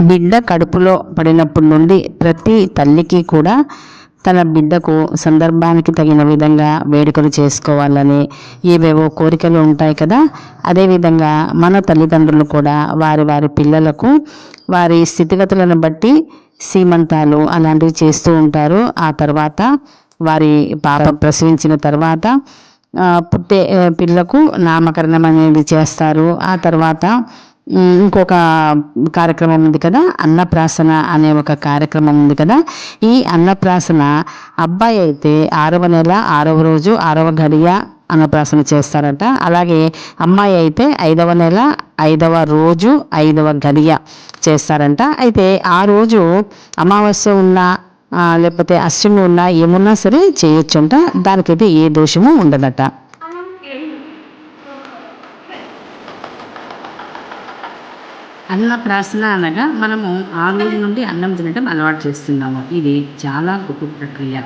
బిడ్డ కడుపులో పడినప్పటి నుండి ప్రతి తల్లికి కూడా తన బిడ్డకు సందర్భానికి తగిన విధంగా వేడుకలు చేసుకోవాలని ఏవేవో కోరికలు ఉంటాయి కదా అదేవిధంగా మన తల్లిదండ్రులు కూడా వారి వారి పిల్లలకు వారి స్థితిగతులను బట్టి సీమంతాలు అలాంటివి చేస్తూ ఉంటారు. ఆ తర్వాత వారి పాప ప్రసవించిన తర్వాత పుట్టే పిల్లకు నామకరణం అనేది చేస్తారు. ఆ తర్వాత ఇంకొక కార్యక్రమం ఉంది కదా అన్నప్రాసన అనే ఒక కార్యక్రమం ఉంది కదా. ఈ అన్నప్రాసన అబ్బాయి అయితే ఆరవ నెల ఆరవ రోజు ఆరవ గడియ అన్నప్రాసన చేస్తారట. అలాగే అమ్మాయి అయితే ఐదవ నెల ఐదవ రోజు ఐదవ గడియ చేస్తారంట. అయితే ఆ రోజు అమావాస్య ఉన్న లేకపోతే అశ్విని ఉన్నా ఏమున్నా సరే చేయొచ్చంట. దానికైతే ఏ దోషము ఉండదట. అన్నప్రాసన అనగా మనము ఆ రోజు నుండి అన్నం తినడం అలవాటు చేస్తున్నాము. ఇది చాలా గొప్ప ప్రక్రియ.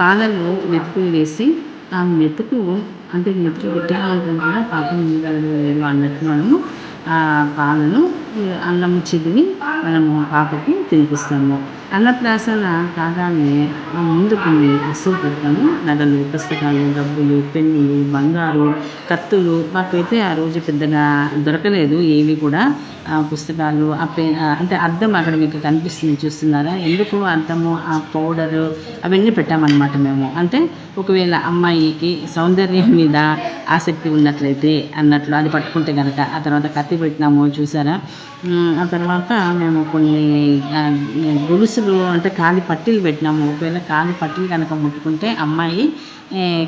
పాలలో మెతుకులు వేసి ఆ మెతుకు అంటే మెతుకు గట్టిగా ఉంటుంది పాపం లేదు అన్నట్టు మనము ఆ పాలను అన్నం అన్నము చిదివి మనము పాపకి తినిపిస్తాము. అన్నప్రాసన కాగానే ఆ ముందు కొన్ని వస్తువులు పెడతాము. నగలు పుస్తకాలు డబ్బులు పెన్నులు బంగారు కత్తులు మాకైతే ఆ రోజు పెద్దగా దొరకలేదు. ఏవి కూడా ఆ పుస్తకాలు ఆ పెన్ అంటే అద్దం అక్కడ మీకు కనిపిస్తుంది చూస్తున్నారా? ఎందుకు అద్దము ఆ పౌడరు అవన్నీ పెట్టామన్నమాట మేము. అంటే ఒకవేళ అమ్మాయికి సౌందర్యం మీద ఆసక్తి ఉన్నట్లయితే అన్నట్లు అది పట్టుకుంటే కనుక ఆ తర్వాత కత్తి పెట్టినాము చూసారా? ఆ తర్వాత మేము కొన్ని గొలుసు గొలుసులు అంటే కాలి పట్టీలు పెట్టినాము. ఒకవేళ కాలి పట్టీలు కనుక ముట్టుకుంటే అమ్మాయి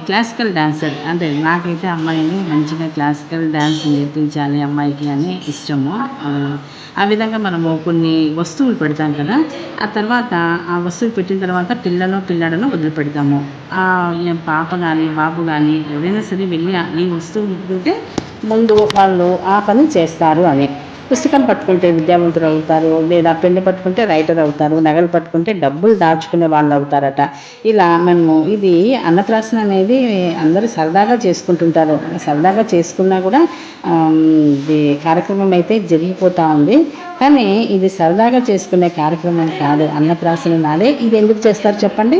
క్లాసికల్ డాన్సర్ అంటే నాకైతే అమ్మాయిని మంచిగా క్లాసికల్ డాన్స్ నేర్పించాలి అమ్మాయికి అని ఇష్టము. ఆ, విధంగా మనము కొన్ని వస్తువులు పెడతాం కదా. ఆ తర్వాత ఆ వస్తువులు పెట్టిన తర్వాత పిల్లలో పిల్లలను వదిలిపెడతాము. ఆ పాప కానీ బాబు కానీ ఎవరైనా సరే వెళ్ళి ఈ వస్తువు ముట్టుకుంటే ముందు వాళ్ళు ఆ పని చేస్తారు అని పుస్తకం పట్టుకుంటే విద్యావంతులు అవుతారు లేదా పెన్ను పట్టుకుంటే రైటర్ అవుతారు నగలు పట్టుకుంటే డబ్బులు దాచుకునే వాళ్ళు అవుతారట. ఇలా మనము ఇది అన్నప్రాసన అనేది అందరూ సరదాగా చేసుకుంటుంటారు. సరదాగా చేసుకున్నా కూడా ఇది కార్యక్రమం అయితే జరిగిపోతూ ఉంది. కానీ ఇది సరదాగా చేసుకునే కార్యక్రమం కాదు. అన్నప్రాసన నాడే. ఇది ఎందుకు చేస్తారు చెప్పండి?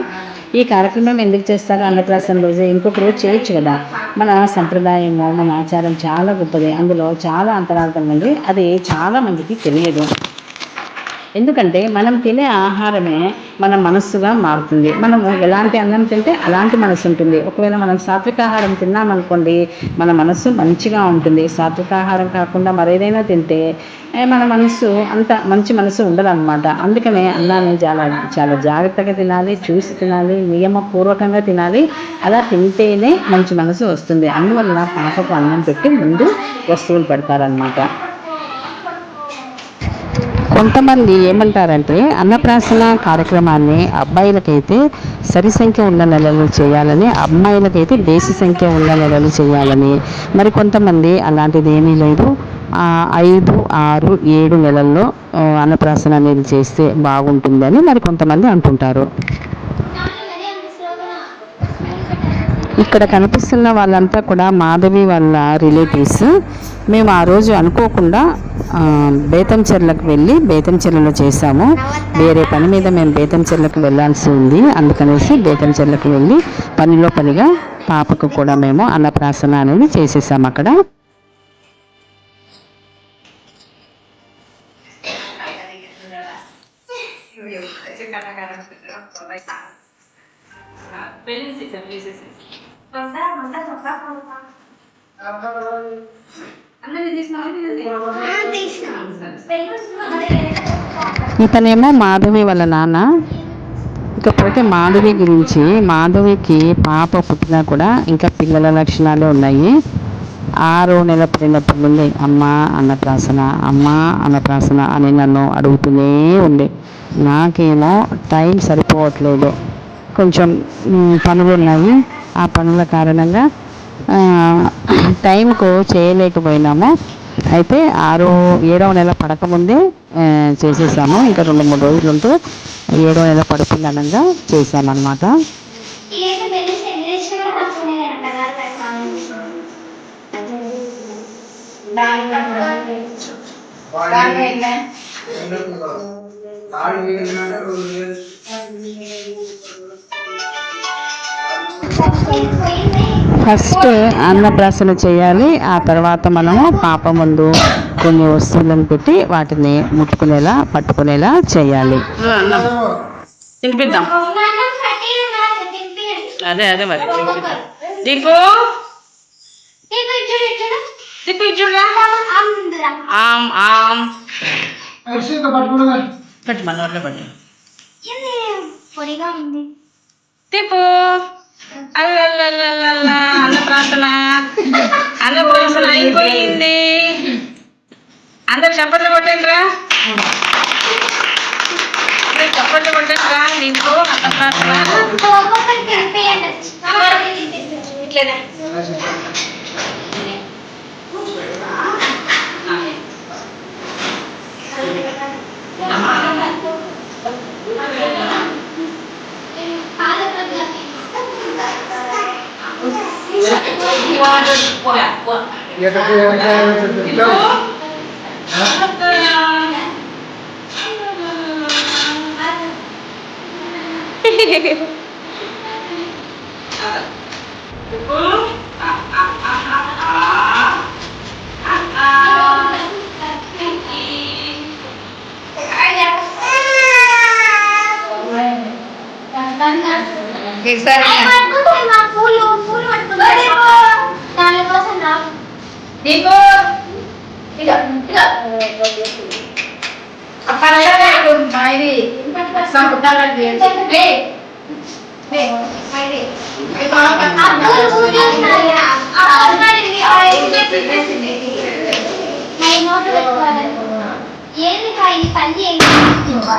ఈ కార్యక్రమం ఎందుకు చేస్తారు? అన్నప్రాసన రోజు ఇంకొక రోజు చేయొచ్చు కదా. మన సంప్రదాయము మన ఆచారం చాలా గొప్పది. అందులో చాలా అంతరార్థం ఉంది. అది చాలా మందికి తెలియదు. ఎందుకంటే మనం తినే ఆహారమే మన మనస్సుగా మారుతుంది. మనము ఎలాంటి అన్నం తింటే అలాంటి మనసు ఉంటుంది. ఒకవేళ మనం సాత్విక ఆహారం తిన్నామనుకోండి మన మనస్సు మంచిగా ఉంటుంది. సాత్విక ఆహారం కాకుండా మరేదైనా తింటే మన మనసు అంత మంచి మనసు ఉండదన్నమాట. అందుకనే అన్నాన్ని చాలా చాలా జాగ్రత్తగా తినాలి చూసి తినాలి నియమపూర్వకంగా తినాలి. అలా తింటేనే మంచి మనసు వస్తుంది. అందువల్ల పాపకు అన్నం పెట్టి ముందు వస్తువులు పెడతారనమాట కొంతమంది ఏమంటారంటే అన్నప్రాసన కార్యక్రమాన్ని అబ్బాయిలకైతే సరి సంఖ్య ఉన్న నెలలు చేయాలని అమ్మాయిలకైతే దేశ సంఖ్య ఉన్న నెలలు చేయాలని. మరి కొంతమంది అలాంటిది ఏమీ లేదు ఐదు ఆరు ఏడు నెలల్లో అన్నప్రాసన అనేది చేస్తే బాగుంటుందని మరి కొంతమంది అంటుంటారు. ఇక్కడ కనిపిస్తున్న వాళ్ళంతా కూడా మాధవి వాళ్ళ రిలేటివ్స్ మేము ఆ రోజు అనుకోకుండా బేతంచెర్లకు వెళ్ళి బేతంచెర్లలో చేసాము వేరే పని మీద మేము బేతంచెర్లకు వెళ్ళాల్సి ఉంది. అందుకనేసి బేతంచెర్లకు వెళ్ళి పనిలో పనిగా పాపకు కూడా మేము అన్నప్రాసన అనేది చేసేసాము అక్కడ ఇతనేమో మాధవి వాళ్ళ నాన్న. ఇకపోతే మాధవి గురించి మాధవికి పాప పుట్టినా కూడా ఇంకా పిల్లల లక్షణాలే ఉన్నాయి. ఆరో నెల పడినప్పటి నుండి అమ్మ అన్నప్రాసన అమ్మ అన్నప్రాసన అని నన్ను అడుగుతూనే ఉంది నాకేమో టైం సరిపోవట్లేదు. కొంచెం పనులు ఉన్నాయి ఆ పనుల కారణంగా టైంకు చేయలేకపోయినాము. అయితే ఆరో ఏడవ నెల పడకముందే చేసేసాము. ఇంకా రెండు మూడు రోజులు ఉంటూ ఏడవ నెల పడుతుంది అనగా చేసామన్నమాట ఫస్ట్ అన్నప్రాసన చేయాలి. ఆ తర్వాత మనము పాప ముందు కొన్ని వస్తువులను పెట్టి వాటిని ముట్టుకునేలా పట్టుకునేలా చేయాలి. తినిపిద్దాం. అదే అదే మరి. దీపు. దీపు చూడరా ఆమ్ ఆమ్. పట్టు మన పట్టు. పొడిగా ఉంది. దీపు. అల్లల్లల్లల్ల అన్నప్రాసన అన్నప్రాసన అయిపోయింది. అందరు చప్పట్లు కొట్టండిరా. చప్పట్లు కొట్టండిరా నీకు అన్నప్రాసన Ya tapi yang saya tetap tahu. Pukul. Ah ah ah ah ah. Ah ah. Diko. Tidak, tidak. Apa yang belum mairi? Sang putaran dia. Nih, nih, mairi. Itu apa? Aku punya saya. Aku punya ini orang ini punya sendiri. Main order kuat. Ini kayak panji yang gitu, Diko.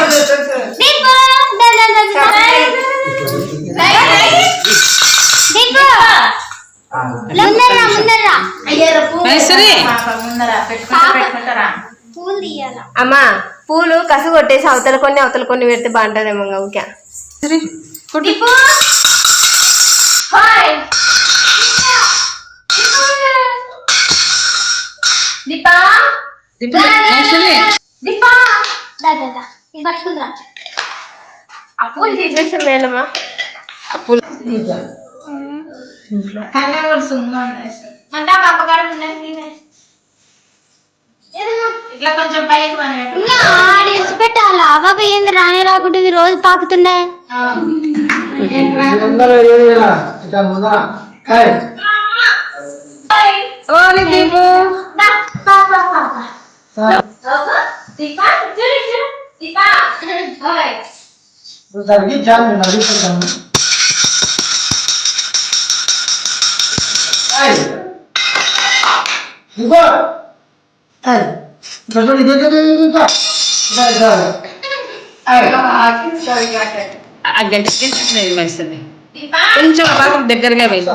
పూలు తీయాలా. అమ్మా పూలు కసు కొట్టేసి అవతల కొన్ని అవతల కొన్ని పెడితే బాగుంటుందేమో ఇంకా ఊరికే. కొట్టు. దీపు ఇట్లా కొంచెం పైకి ఆడేసి పెట్టాలా బాబా ఏంది రానే రాకుంటుంది రోజు పాకుతుండే దీపు. మైసూరి కొంచెం ఆ పాపం దగ్గరగా వెళ్ళి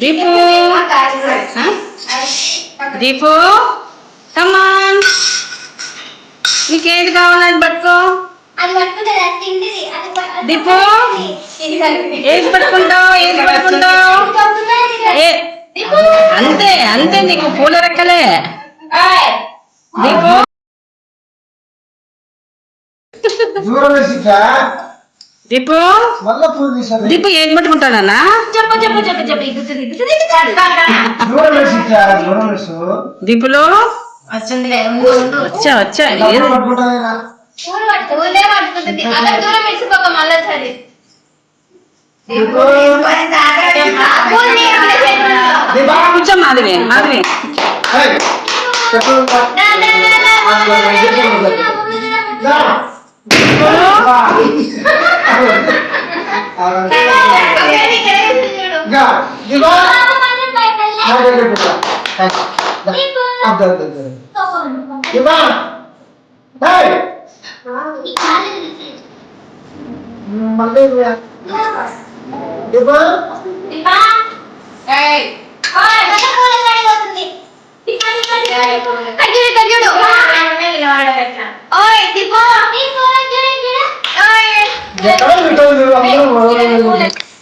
దీపు? దీపు కమాన్ నీకేది కావాలని పట్టుకో దీపు! ఏది పట్టుకుంటావు ఏది పట్టుకుంటావు? అంతే అంతే నీకు పూల రెక్కలే. దీపు! దీపు! దీపు ఏది పట్టుకుంటాడన్నా చెప్పు చెప్పు చెప్పు చెప్పు ఇగుతుంది ఇగుతుంది దూరం వేసిచ్చా దూరం వేసు దీపులో వచ్చిందిలే ఉండు ఉండు వచ్చా వచ్చా ఏది పట్టుకుంటానేనా పూలు పట్టుకో ఊళ్ళే పట్టుకుంటుంది అలా దూరం ఇచ్చిపోక మళ్ళీ సరే పూలు తీయాలి. కూర్చో మాధవి మాధవి చెప్పు దా, దా, దా, దా. ముందు రా, ముందు రా. దా. వా. ఇంకా, ఇదిగో. నా దగ్గర పెట్టు. దా. అద్దు, అద్దు, అద్దు. ఇవ్వా. డేయ్. మళ్ళీ ఇవ్వా. ఇవ్వా. ఎక్కడ పెట్టావు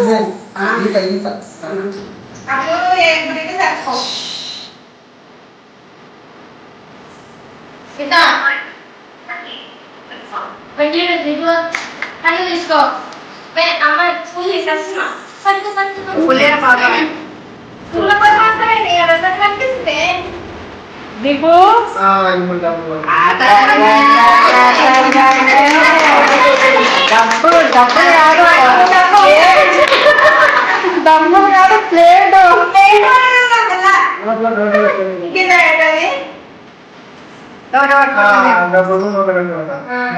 నువ్వు? అందరూ అది ఈత ఈత పడుతుంది ఈత ఇచ్చాడు రచన ఈత ఈత తీసుకో అమ్మ స్కూల్ తీసుకొస్తున్నా పట్టు పట్టు పట్టు పుల్లేర పాపమే స్కూల్లో పోయి మాట్లాడండి ఎవరైనా కనిపిస్తే దీపు ఆ, ఇమ్మంటాము. డబ్బు డబ్బు కాదు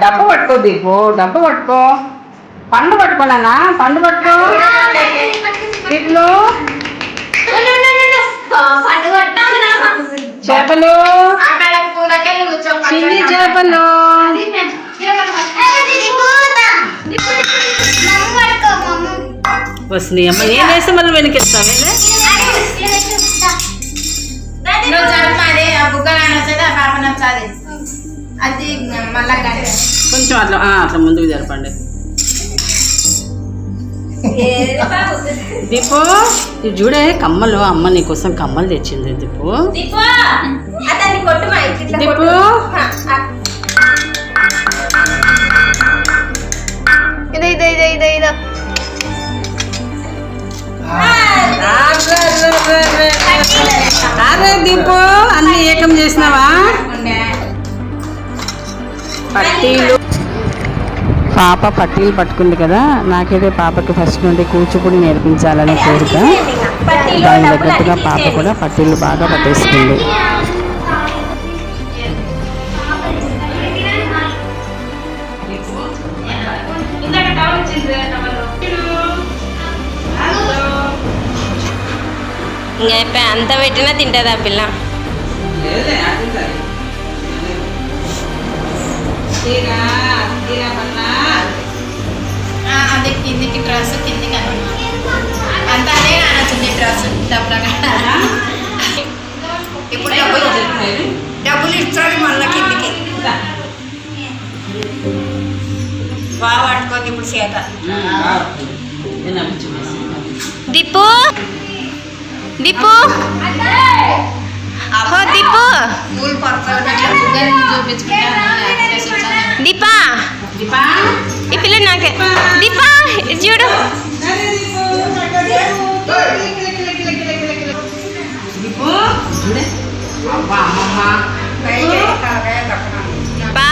డబ్బు పట్టుకో దీపు డబ్బు పట్టుకో. పండు పట్టుకోనా పండు పట్టుకో. ఇట్లు చేపలు. చిన్ని చేపలు. వస్తున్నాయి అమ్మ. నేను వేస్తే మళ్ళీ జరుపు అది ఆ బుగ్గ నచ్చది ఆ పాప నచ్చది అది మళ్ళా కొంచెం అట్లా అట్లా ముందుకు జరపండి. దీపు చూడే కమ్మలు అమ్మ నీకోసం కమ్మలు తెచ్చింది దీపు. పట్టీలు. పాప పట్టీలు పట్టుకుంది కదా నాకైతే పాపకి ఫస్ట్ నుండి కూచిపూడి నేర్పించాలనే కోరిక. పట్టీలో దాని డబ్బులు తగ్గట్టుగా పాప. కూడా పట్టీలు బాగా పట్టేసుకుంది ఇంకా అంత పెట్టినా తింటది. ఆ పిల్ల ఆ, అది కిందికి డ్రెస్ కిందికి అన్నమాట అంత అదే అనొచ్చింది డ్రెస్ డబ్బులు ఇప్పుడు డబ్బులు డబ్బులు ఇచ్చాడు మళ్ళీ కిందికి బాగా పట్టుకోండి ఇప్పుడు చేత దీపు దీపు ఓ దీపు. దీపా. ఈ పిల్ల నాకే. దీపా చూడు. బా.